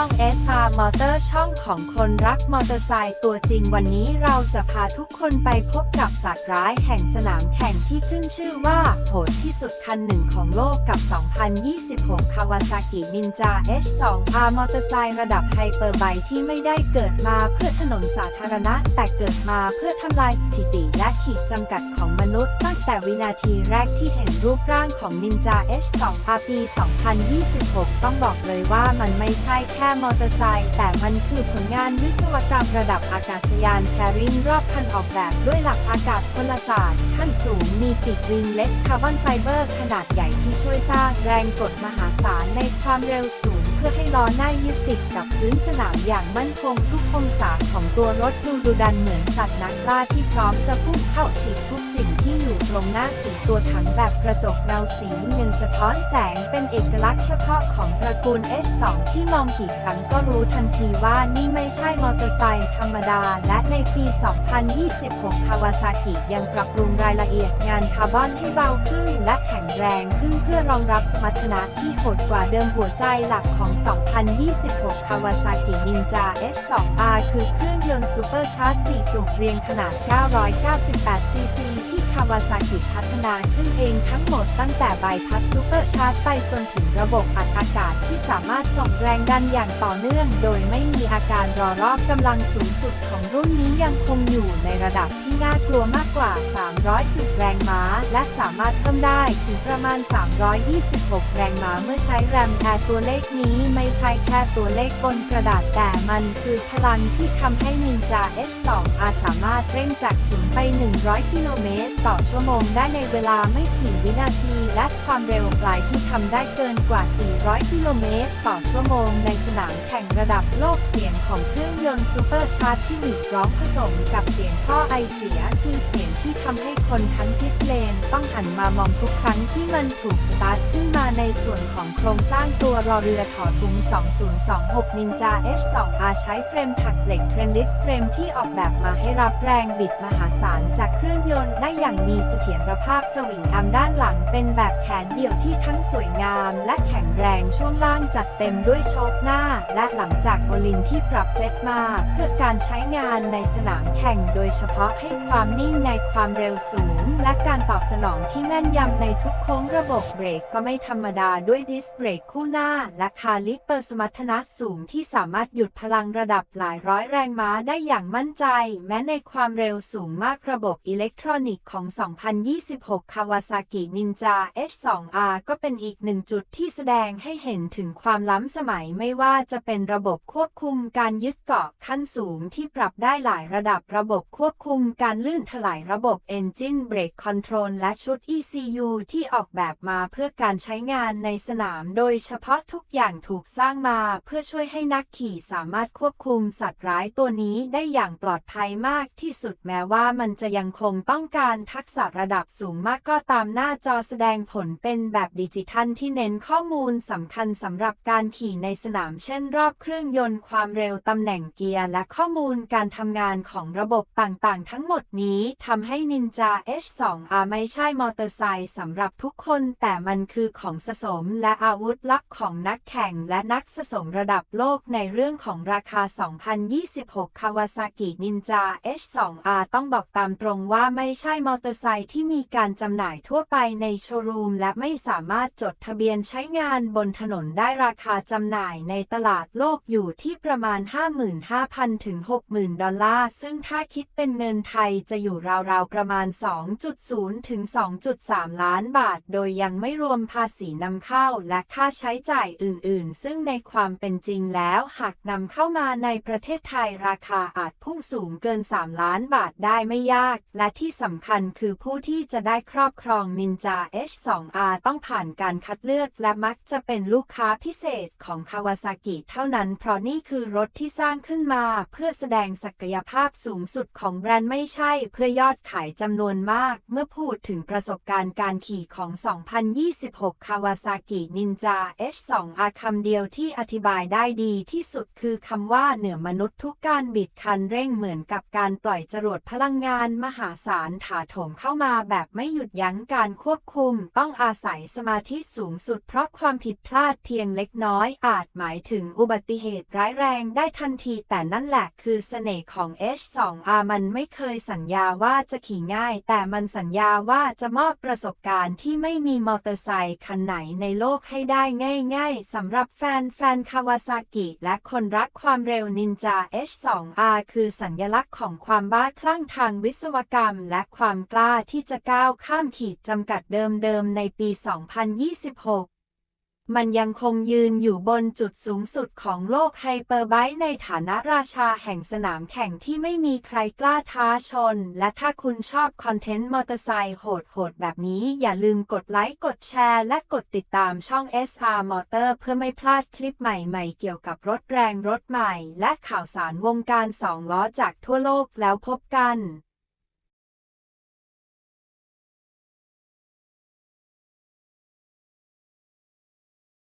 อง SR Motor ช่องของคนรักมอเตอร์ไซค์ตัวจริงวันนี้เราจะพาทุกคนไปพบกับสัตว์ร้ายแห่งสนามแข่งที่ขึ้นชื่อว่า โหดที่สุดคันหนึ่งของโลกกับ 2026 Kawasaki Ninja H2R มอเตอร์ไซค์ระดับไฮเปอร์ไบค์ที่ไม่ได้เกิดมาเพื่อถนนสาธารณะ แต่เกิดมาเพื่อทำลายสถิติและขีดจำกัดของมนุษย์ ตั้งแต่วินาทีแรกที่เห็นรูปร่างของ Ninja H2R ปี 2026 ต้องบอกเลยว่ามันไม่ใช่แค่มอเตอร์ไซค์แต่มันคือผลงานวิศวกรรมระดับอากาศยานแคริงรอบคันออกแบบด้วยหลักอากาศพลศาสตร์ขั้นสูงมีปีกวิงเล็กคาร์บอนไฟเบอร์ขนาดใหญ่ที่ช่วยสร้างแรงกดมหาศาลในความเร็วสูง พื่อให้ล้อหน้ายึดติดกับพื้นสนามอย่างมั่นคงทุกองศาของตัวรถดูดุดันเหมือนสัตว์นักล่าที่พร้อมจะพุ่งเข้าฉีดทุกสิ่งที่อยู่ตรงหน้าสีตัวถังแบบกระจกเงาสีเงินสะท้อนแสงเป็นเอกลักษณ์เฉพาะของตระกูล S2 ที่มองกี่ครั้งก็รู้ทันทีว่านี่ไม่ใช่มอเตอร์ไซค์ธรรมดา และในปี 2026 คาวาซากิยังปรับปรุงรายละเอียดงานคาร์บอนให้เบาขึ้นและแข็งแรงขึ้นเพื่อรองรับสมรรถนะที่โหดกว่าเดิมหัวใจหลักของ2026คาวาซากินินจา S2R คือเครื่องยนต์ซูเปอร์ชาร์จ 4 สูบเรียงขนาด 998 ซีซีที่คาวาซากิพัฒนาขึ้นเองทั้งหมดตั้งแต่ใบพัดซูเปอร์ชาร์จไปจนถึงระบบอัดอากาศที่สามารถส่งแรงดันอย่างต่อเนื่อง โดยไม่มีอาการรอรอบกำลังสูงสุดของรุ่นนี้ยังคงอยู่ในระดับที่น่ากลัวมากกว่า 310 แรงม้า และสามารถเพิ่มได้ถึงประมาณ 326 แรงม้าเมื่อใช้แรมแอร์ตัวเลขนี้ไม่ใช่แค่ตัวเลขบนกระดาษแต่มันคือพลังที่ทำให้ Ninja H2R สามารถเร่งจากศูนย์ไป 100 กิโลเมตร ต่อชั่วโมงได้ในเวลาไม่กี่วินาที และความเร็วปลายที่ทำได้เกินกว่า 400 กิโลเมตร ต่อชั่วโมงในสนามแข่งระดับโลกเสียงของเครื่องยนต์ซูเปอร์ชาร์จที่หวีดร้องผสมกับเสียงท่อไอเสียคือเสียงที่ทำให้คนทั้งพิทเลนต้องหันมามองทุกครั้งที่มันถูกสตาร์ทขึ้นมาในส่วนของโครงสร้างตัวรอเรือถอทุง 2026 Ninja H2R ใช้เฟรมถักเหล็กเทรนลิสเฟรมที่ออกแบบมาให้รับแรงบิดมหาศาลจากเครื่องยนต์ได้อย่างมีเสถียรภาพสวิงอาร์มด้านหลังเป็นแบบแขนเดี่ยวที่ทั้งสวยงามและแข็งแรงช่วงล่างจัดเต็มด้วยโชคหน้า และหลังจากโอลินที่ปรับเซตมา เพื่อการใช้งานในสนามแข่งโดยเฉพาะให้ความนิ่งในความเร็วสูง และการตอบสนองที่แม่นยำในทุกโค้งระบบเบรกก็ไม่ธรรมดาด้วยดิสเบรกคู่หน้า และคาลิปเปอร์สมรรถนะสูงที่สามารถหยุดพลังระดับหลายร้อยแรงม้าได้อย่างมั่นใจ แม้ในความเร็วสูงมากระบบอิเล็กทรอนิกส์ของ 2026 Kawasaki Ninja H2R ก็เป็นอีกหนึ่งจุดที่แสดงให้เห็นถึงความล้ำสมัยไม่ว่าจะเป็นระบบควบคุมการยึดเกาะขั้นสูงที่ปรับได้หลายระดับระบบควบคุมการลื่นถลายระบบ Engine Brake Control และชุด ECU ที่ออกแบบมาเพื่อการใช้งานในสนาม โดยเฉพาะทุกอย่างถูกสร้างมาเพื่อช่วยให้นักขี่สามารถควบคุมสัตว์ร้ายตัวนี้ได้อย่างปลอดภัยมากที่สุดแม้ว่ามันจะยังคงต้องการทักษะระดับสูงมากก็ตามหน้าจอแสดงผลเป็นแบบดิจิทัลที่เน้นข้อมูลสำคัญสำหรับการขี่ในสนามเช่นรอบเครื่องยนต์ความเร็วตำแหน่งเกียร์และข้อมูลการทำงานของระบบต่างๆ ทั้งหมดนี้ทำให้ Ninja H2R ไม่ใช่มอเตอร์ไซค์สำหรับทุกคนแต่มันคือของสะสมและอาวุธลับของนักแข่งและนักสะสมระดับโลกในเรื่องของราคา 2026 Kawasaki Ninja H2R ต้องบอกตามตรงว่าไม่ใช่มอเตอร์ไซค์ที่มีการจำหน่ายทั่วไปในโชว์รูมและไม่สามารถจดทะเบียนใช้งานบนถนนได้ราคาจำหน่ายในตลาดโลกอยู่ที่ประมาณ 55,000 ถึง 60,000 ดอลลาร์ ซึ่งถ้าคิดเป็นเงินไทยจะอยู่ราวๆ ประมาณ 2.0 ถึง2.3 ล้านบาท โดยยังไม่รวมภาษีนำเข้าและค่าใช้จ่ายอื่น ๆ ซึ่งในความเป็นจริงแล้วหากนำเข้ามาในประเทศไทยราคาอาจพุ่งสูงเกิน 3 ล้านบาทได้ไม่ยาก และที่สำคัญคือผู้ที่จะได้ครอบครอง Ninja H2R ต้องผ่านการคัดเลือกและมักจะเป็นลูกค้าพิเศษของคาวาซากิเท่านั้น เพราะนี่คือรถที่สร้างขึ้นมาเพื่อแสดงศักยภาพสูงสุดของแบรนด์ไม่ใช่เพื่อยอดขายจำนวนมาก เมื่อพูดถึงึงประสบการณ์การขี่ของ 2026 Kawasaki Ninja H2R คำเดียวที่อธิบายได้ดีที่สุดคือคำว่าเหนือมนุษย์ทุกการบิดคันเร่งเหมือนกับการปล่อยจรวดพลังงานมหาศาลถาโถมเข้ามาแบบไม่หยุดยั้งการควบคุม ต้องอาศัยสมาธิสูงสุดเพราะความผิดพลาดเพียงเล็กน้อยอาจหมายถึงอุบัติเหตุร้ายแรงได้ทันที แต่นั่นแหละคือเสน่ห์ของ H2R มันไม่เคยสัญญาว่าจะขี่ง่าย แต่มันสัญญาว่าจะมอบประสบการณ์ที่ไม่มีมอเตอร์ไซค์คันไหนในโลกให้ได้ง่ายๆสำหรับแฟนแฟนคาวาซากิและคนรักความเร็วนินจา H2R คือสัญลักษณ์ของความบ้าคลั่งทางวิศวกรรม และความกล้าที่จะก้าวข้ามขีดจำกัดเดิมๆในปี 2026 มันยังคงยืนอยู่บนจุดสูงสุดของโลกไฮเปอร์ไบค์ในฐานะราชาแห่งสนามแข่งที่ไม่มีใครกล้าท้าชน และถ้าคุณชอบคอนเทนต์มอเตอร์ไซค์โหดๆ แบบนี้อย่าลืมกดไลค์ กดแชร์ และกดติดตามช่อง SR Motor เพื่อไม่พลาดคลิปใหม่ๆ เกี่ยวกับรถแรงรถใหม่ และข่าวสารวงการสองล้อจากทั่วโลกแล้วพบกัน